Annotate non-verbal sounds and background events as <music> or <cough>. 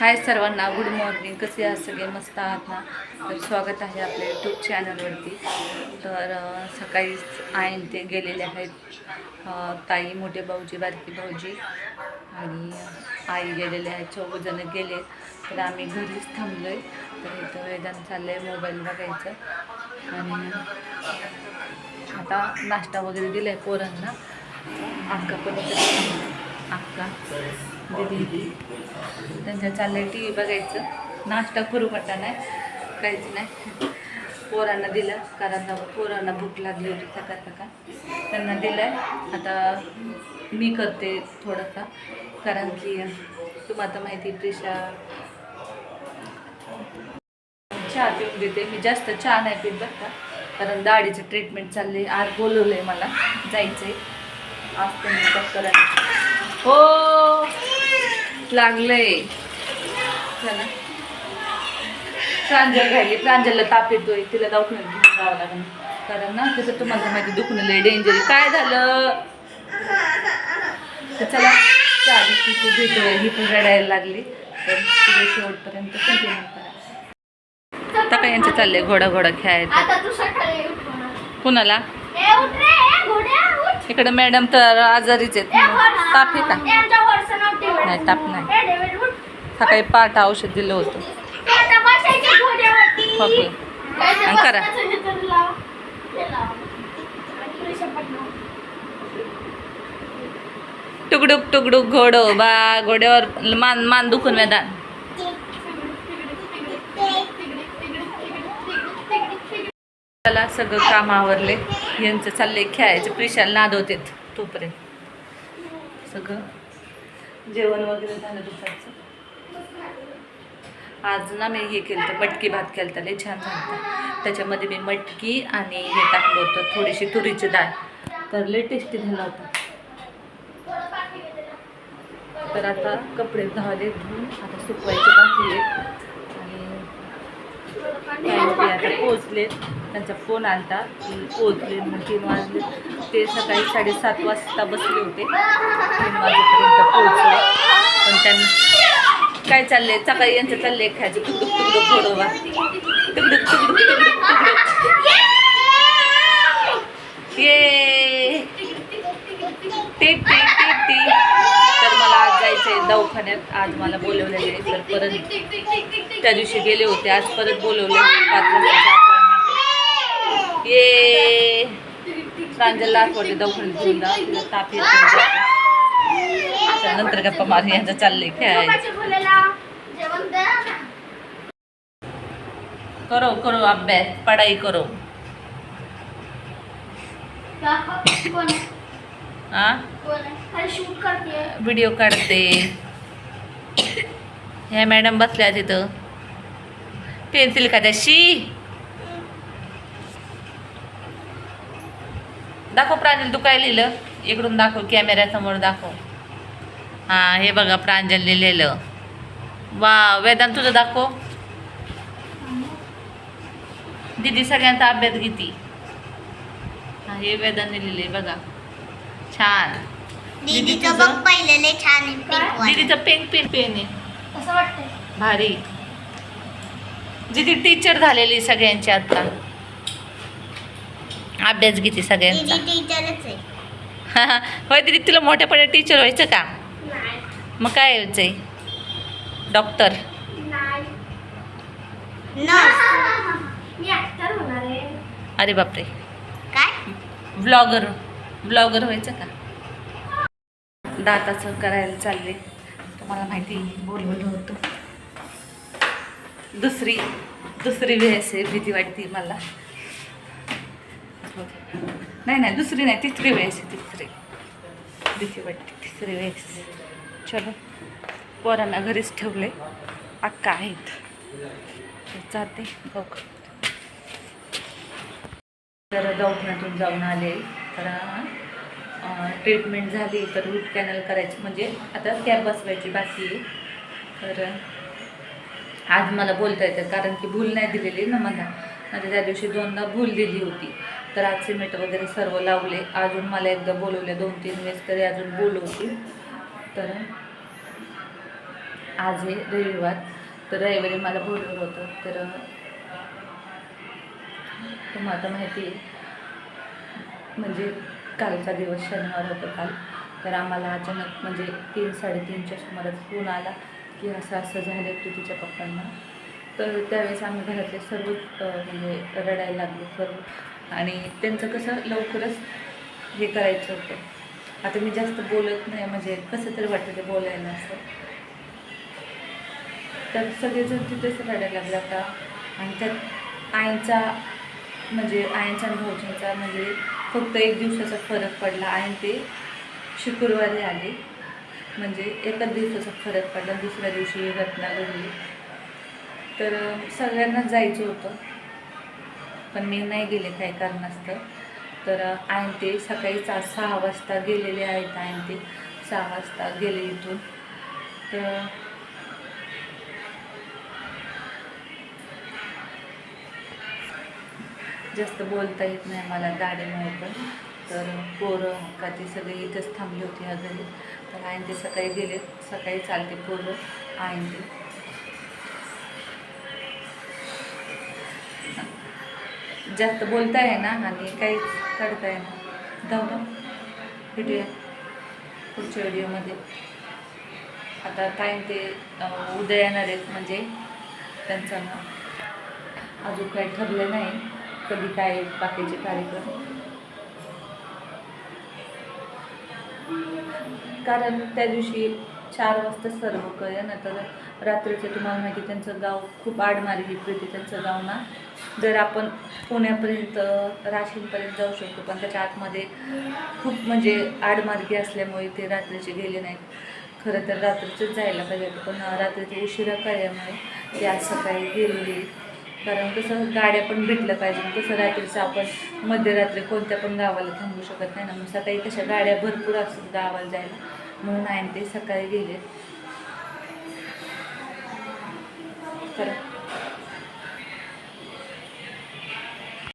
हाय सर्वांना good morning कसे आहात? सगळे मस्त आहात ना? तर स्वागत आहे आपल्या यूट्यूब चॅनलवरती तर सकाळीच आईन ते गेलेले आहेत. ताई मोठे भाऊजी बारकी भाऊजी आणि आई गेलेले आहेत. चौघजणं गेले. तर आम्ही घरीच थांबलो आहे तर इथं वेदांत चाललं आहे मोबाईल बघायचं. आणि आता नाश्ता वगैरे दिला आहे पोरांना. अक्का पण अक्का दिदी. त्यांच्या चाललंय टी व्ही बघायचं. नाश्ता करू वाटा नाही. काहीच नाही. पोरांना दिलं. कारण पोरांना भूक लागली होती सकाळ सकाळ. त्यांना दिलं आहे आता मी करते थोडंसं. कारण की तुम्हाला तर माहिती प्रिशा चहा पिऊन देते. मी जास्त चहा नाही पित बरं का. कारण दाढीचं ट्रीटमेंट चालले आज बोलवलं आहे मला. जायचं आहे आज तुम्ही करायचं हो. लागलंय. चला. प्रांजल राहिली. प्रांजलला ताप येतोय. तिला दवाखान्यात घेऊन जावं लागेल. कारण ना तिचं तुम्हाला माहिती दुखणं लय डेंजर काय झालं? तर चला भेटूया. ही पण रडायला लागली. तर तिथे शेवटपर्यंत कंटिन्यू करा. आता काय यांचं चाललंय? घोडा घोडा खेळायचं. कुणाला? इकडे मॅडम तर आजारीच आहेत ताप आहे का नाही ताप नाही. सकाळी पाठ औषध दिलं होतं. ओके करा. टुकडुक टुकडुक घोडो बा घोड्यावर मान मान दुखून मैदान सगळं काम आवरले. यांचं चाललंय खेळायचं. प्रिशाला नादवतेत तोपर्यंत. सगळं. जेवण वगैरे झालं दुपारचं. आज ना मी हे केलं तर मटकी भात केलं तर लय छान झालं त्याच्यामध्ये मी मटकी आणि हे टाकलं होतं थोडीशी तुरीची डाळ. तर लय टेस्टी झाला होता. तर आता कपडे धावले धुवून आता सुकवायचे बाकी काही ते आता पोचले त्यांचा फोन आलता की पोचले मग तीन वाजले. ते सकाळी साडेसात वाजता बसले होते. तीन वाजेपर्यंत पोचले पण त्यांनी काय चाललंय? सकाळी यांचं चाललंय खायचं. तुकडुक तुकडुक घोडोबा तुकडुक तुकडुक तुकडुक तुकडुक ये टी टी टी टी तर मला आज जायचं दवाखान्यात आज मला बोलवलेलं आहे तर परत त्या दिवशी गेले होते. आज परत बोलवले पाच वाजताची ये. प्रांजलला आठवते दवाखान्यात घेऊन जा. तिला ताप येत नंतर गप्पा मार यांचं चाललंय. खेळायचं करो करो अभ्यास. पढ़ाई करो. व्हिडिओ काढते ह्या मॅडम बसल्या तिथं पेन्सिल खात्याशी दाखव प्रांजल तू काय लिहिलं इकडून दाखव कॅमेऱ्यासमोर दाखव हां हे बघा प्रांजल लिहिलेलं वा वेदांत तुझं दाखव दिदी सगळ्यांचा अभ्यास घेती हां हे वेदांनी लिहिले बघा छान. दीदीचं बघ पहिले लय छान आहे pink वालं. दीदीचं पेन पेन पेन आहे. कसं वाटतंय? भारी. दीदी टीचर झालेली सगळ्यांची आता. अभ्यास घेते दीदी सगळ्यांचा टीचरच आहे. <laughs> होय दीदी तुला मोठ्यापणे टीचर व्हायचं का? नाही. मग काय व्हायचंय? डॉक्टर नाही. नर्स <laughs> मी ऍक्टर होणार आहे. अरे बापरे. काय? ब्लॉगर ब्लॉगर व्हायचं का? दाताचं करायला चालले. तुम्हाला माहिती बोलवलं होतं. दुसरी दुसरी वेळेस आहे भीती वाटते मला. नाही नाही दुसरी नाही तिसरी वेळेस असे तिसरी. भीती वाटते तिसरी वेळेस चलो. पोरांना घरीच ठेवले. अक्का आहेत. जाते. बघ. तर दवाखान्यातून जाऊन आले. तर ट्रीटमेंट झाली तर रूट कॅनल करायची. म्हणजे आता कॅब बसवायची बाकी आहे. तर आज मला बोलता येतं कारण की भूल नाही दिलेली ना मला. म्हणजे त्या दिवशी दोनदा भूल दिली होती. तर आज सिमेंट वगैरे सर्व लावले. अजून मला एकदा बोलवले दोन तीन वेळेस तरी अजून बोलवतील. तर आज आहे रविवार. तर रविवारी मला बोलवलं होतं. तर तुम्हाला आता माहिती आहे. म्हणजे कालचा दिवस शनिवार होता काल. तर आम्हाला अचानक म्हणजे तीन साडेतीनच्या सुमारास फोन आला की असं असं झालं प्रीतीच्या पप्पांना. तर त्यावेळेस आम्ही घरातले सर्व म्हणजे रडायला लागलो सर्व. आणि त्यांचं कसं लवकरच हे करायचं होतं. आता मी जास्त बोलत नाही म्हणजे कसं तरी वाटतं ते बोलायला असं. तर सगळेजण तिथेच रडायला लागले आता. आणि त्यात आईचा म्हणजे आईचा आणि भाऊजींचा म्हणजे फक्त एक दिवसाचा फरक पडला आणि ते शुक्रवारी आले. म्हणजे एकच दिवसाचा फरक पडला. दुसऱ्या दिवशी ही घटना घडली. तर सगळ्यांनाच जायचं होतं. पण मी नाही गेले काही कारणास्तव. तर आणि ते सकाळी आज सहा वाजता गेलेले आहेत. आणि ते सहा वाजता गेले इथून. तर जास्त बोलता येत नाही मला गाडीमुळे पण तर पोरं का ती सगळी इथंच थांबली होती ह्या घरी तर आईन ते सकाळी गेले सकाळी चालते पोरं आईन. ते जास्त बोलता आहे ना आणि काहीच काढता येणार ना जाऊ ना भेटूया पुढच्या व्हिडिओमध्ये. आता टाईम ते उद्या येणार आहेत म्हणजे त्यांचं ना अजून काही ठरलं नाही. कधी काय बाकीचे कार्यक्रम. कारण त्या दिवशी चार वाजता सर्व कळलं ना तर रात्रीचं तुम्हाला माहिती त्यांचं गाव खूप आडमारी ही प्रीती त्यांचं गाव ना. जर आपण पुण्यापर्यंत राशींपर्यंत जाऊ शकतो पण त्याच्या आतमध्ये खूप म्हणजे आडमार्गी असल्यामुळे ते रात्रीचे गेले नाहीत. खरं तर रात्रीचेच जायला पाहिजे होतं पण रात्रीचे उशिरा कळल्यामुळे ते आज सकाळी गेलेली कारण कसं गाड्या पण भेटलं पाहिजे कसं रात्रीचं आपण मध्यरात्री कोणत्या पण गावाला थांबू शकत नाही ना. मग सकाळी कशा गाड्या भरपूर असतात गावाला जायला. म्हणून आहे ते सकाळी गेले. तर